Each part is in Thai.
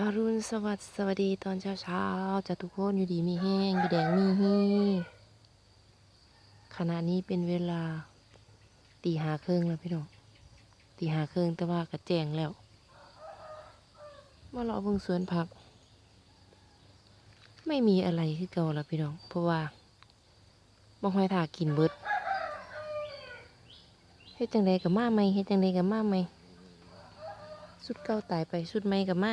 อรุณสวัสดิ์สวัสดีตอนเช้าเช้าจะทุกคนอยู่ดีมีแห้งอยู่แดงมีฮีขณะนี้เป็นเวลาตีหาครึ่งแล้วพี่น้องตีหาครึ่งแต่ว่ากระแจงแล้วมาเลาะเบิ่งสวนผัก ไม่มีอะไรคือเก่าแล้วพี่น้อง เพราะว่าบ่ห้อยถากินเบิดเฮ็ดจังใดกับมาไหมเฮ็ดจังใดกับมาไหมสุดเก่าตายไปสุดใหม่กับมา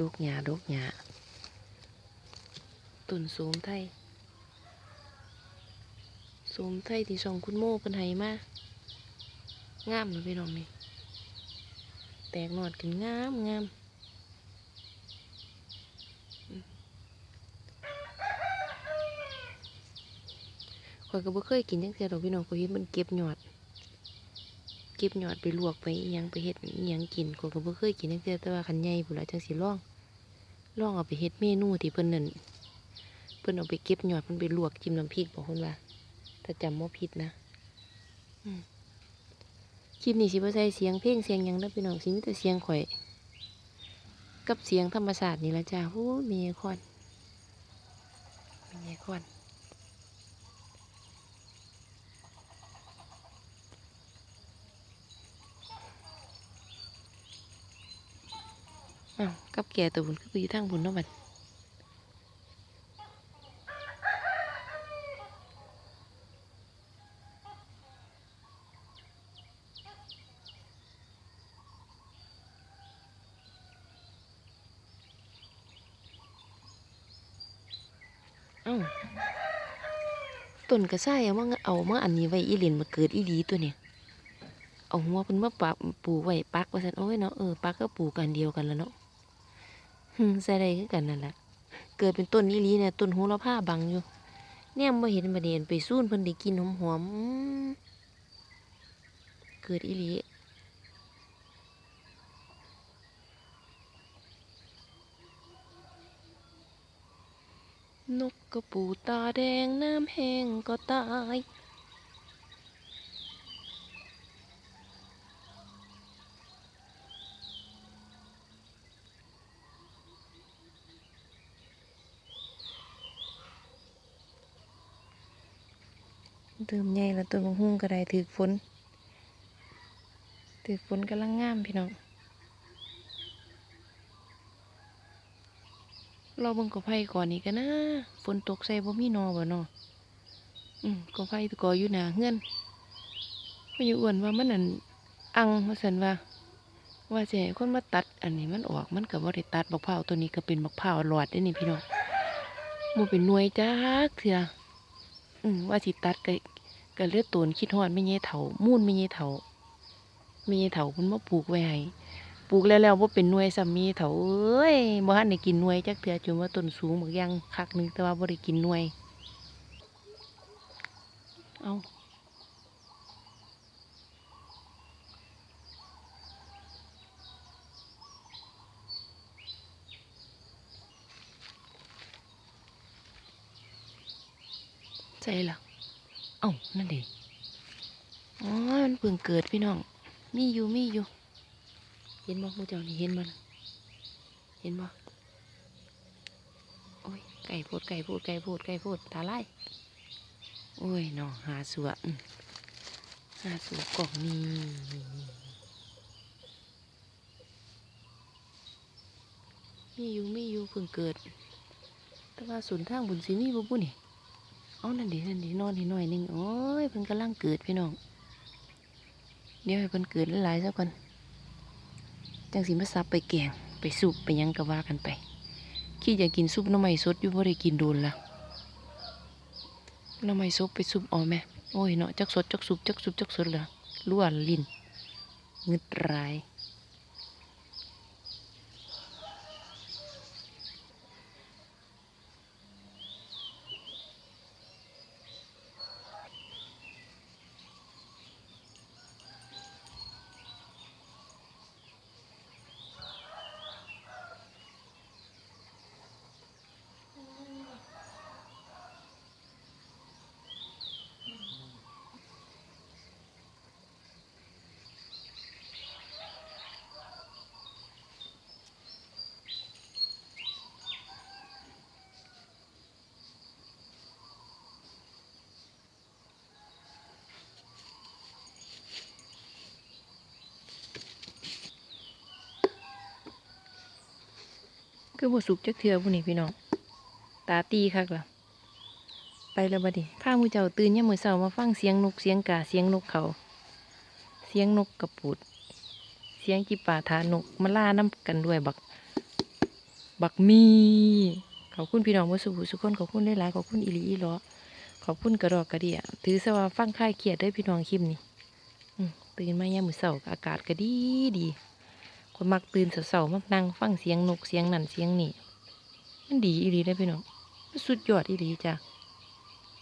ดกหญ้าดกหญ้าต้นโสมไทยโสมไทยที่ส่องคุณโม่เป็นไห้มางามเลยพี่น้องนี่แตกหนอดกันงามงามข้อยก็บ่เคยกินจังซี่ดอกพี่น้องข้อยเห็นมันเก็บหยอด ก็บหยอดไปลวกไปยังไปเฮ็ดยังกินข้อยก็บ่เคยกินจังซี่แต่ว่าคันใหญ่พุ่นล่ะจังสิลองลองเอาไปเฮ็ดเมนูที่เพิ่นนั่นเพิ่นเอาไปเก็บยอดเพิ่นไปลวกจิ้มน้ำพริกบอกเพิ่นว่าถ้าจำบ่ผิดนะอืมคลิปนี้สิบ่ใส่เสียงเพลงเสียงหยังเด้พี่น้องสิมีแต่เสียงข่อย กับเสียงธรรมชาตินี่ละจ้าโอ้มีควันมีควัน อ้าวกับแก่ตัวบุญคือไปอยู่ทางบุญเนาะบัดเอ้าต้นกระส่ายเอามาเอามาอันนี้ไว้อีเหรียญมาเกิดอีหลีตัวเนี่ยเอาหัวเพิ่นมาปะปลูกไว้ปักว่าซั่นโอ้ยเนาะเออปักก็ปลูกกันเดียวกันแล้วเนาะ ใส่ได้คือกันนั่นแหละ เกิดเป็นต้นอีหลีเนี่ยต้นโหระพาบังอยู่ เนี่ยบ่เห็นประเด็นไปซูนเพิ่นได้กินหอมๆเกิดอีหลีนกกระปูตาแดงน้ำแห้งก็ตาย เติมใหญ่แล้วต้นมะฮุ่งก็ได้ถือฝนถือฝนกำลังงามพี่น้องเรอเบิ่งกอไผ่ก่อนนี่กันนะฝนตกใส่บ่มีนอบ่เนออืมกอไผ่กออยู่หน้าเฮือนพ่อยู่อ้วนว่ามันนั่นอังว่าซั่นว่า ว่าสิให้คนมาตัด อันนี้มันออกมันก็บ่ได้ตัดบักพร้าวตัวนี้ก็เป็นบักพร้าวหลอดเด้นี่พี่น้องบ่เป็นหน่วยจักเทื่ออืมว่าสิตัดก็ ก็เลือดตูนคิดฮอดไม่เงี้เถามูนไม่เงี้เถาไม่เงี้เถาเพิ่นมาปลูกไว้ให้ปลูกแล้วแล้วบ่าเป็นหน่วยซ้ำมีเถาเอ้ยบ่ทันได้กินหน่วยจักเทื่อจนว่าต้นสูงบักอย่างคักนึงแต่ว่าบ่ได้กินหน่วย เอาใจล่ะเอ้านั่นดิอ๋อมันเพิ่งเกิดพี่น้อง มีอยู่มีอยู่ เห็นบ่หมูเจ้านี่เห็นบ่น่ะเห็นบ่โอ้ย ไก่โพดไก่โพดไก่โพดไก่โพดตาไล่โอ้ยน้องหาสัวหาสัวกล่องนี่มีอยู่มีอยู่เพิ่งเกิด แต่ว่าสุนทางบุญสิมีบ่บุนี่ เอานั่นดินั่นดินอนนิดหน่อยนึงโอ้ยเพิ่นกำลังเกิดพี่น้อง เดี๋ยวให้เพิ่นเกิดหลายๆซะก่อนจังสิมาซับไปแกงไปซุปไปยังก็ว่ากันไปขี้อยากกินซุปน้ำไม้สดอยู่บ่ได้กินโดนละน้ำไม้สดไปซุปเอแม่โอ้ยเนาะจักสดจักซุปจักซุปจักสดละล้วนลิ้นงึดร้าย คือบ่สุกจักเทือผู้นี้พี่น้อง ตาตีคักล่ะ ไปแล้วบัดนี้พาหมูเจ้าตื่นยามมื้อเช้ามาฟังเสียงนกเสียงกาเสียงนกเขา เสียงนกกระปูด เสียงจิป่าทานกมาล่าน้ำกันด้วยบัก บักมีขอบคุณพี่น้องผู้สุขสุขคนขอบคุณหลายๆขอบคุณอีหลีอีหลอขอบคุณกระดอกกระเดียถือซะว่าฟังคลายเครียดได้พี่น้องคลิปนี้อืมตื่นมายามมื้อเช้าอากาศก็ดีดี คนมักตื่นเสาๆมักนั่งฟังเสียงนกเสียงนั่นเสียงนี่มันดีอีหลีได้พี่น้องมันสุดยอดอีหลีจ้ะ